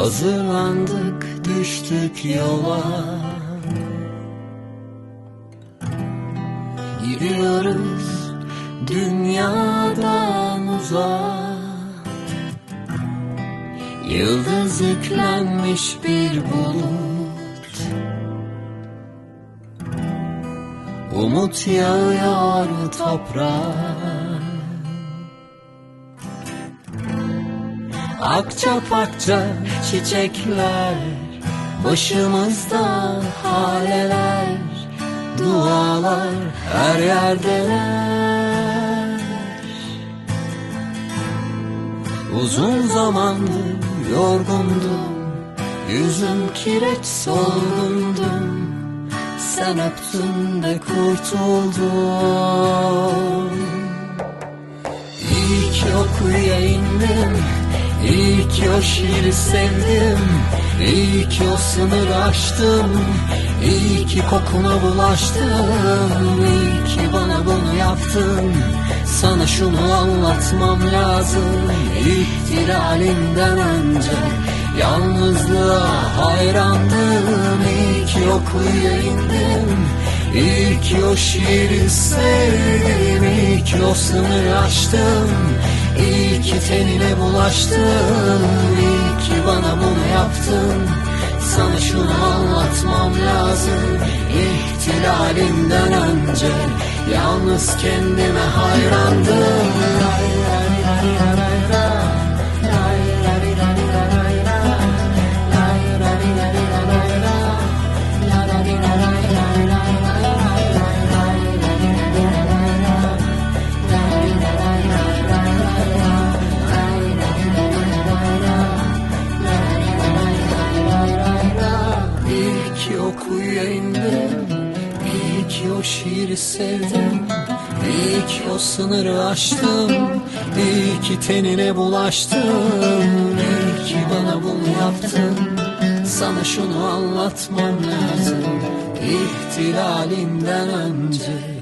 Hazırlandık düştük yola. Gidiyoruz dünyadan uzağa Yıldız yüklenmiş bir bulut. Umut yağıyor toprağa Akça pakça çiçekler Başımızda haleler Dualar her yerdeler. Uzun zamandır yorgundum Yüzüm kireç solgundum. Sen öptün de kurtuldum İyi ki o şiiri sevdim İyi ki o sınırı aştım İyi ki kokuna bulaştım İyi ki bana bunu yaptın. Sana şunu anlatmam lazım İhtilalinden önce Yalnızlığa hayrandım. İyi ki o kuyuya indim İyi ki o şiiri sevdim İyi ki o sınırı aştım İyi ki tenine bulaştım İyi bana bunu yaptın. Sana şunu anlatmam lazım İhtilalinden önce Yalnız kendime hayrandım kuyuya indim. İyi ki o şiiri sevdim. İyi ki o sınırı aştım. İyi ki tenine bulaştım. İyi ki bana bunu yaptın. Sana şunu anlatmam lazım. İhtilalinden önce.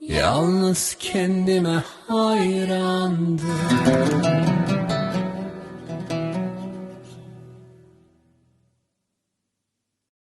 Yalnız kendime hayrandım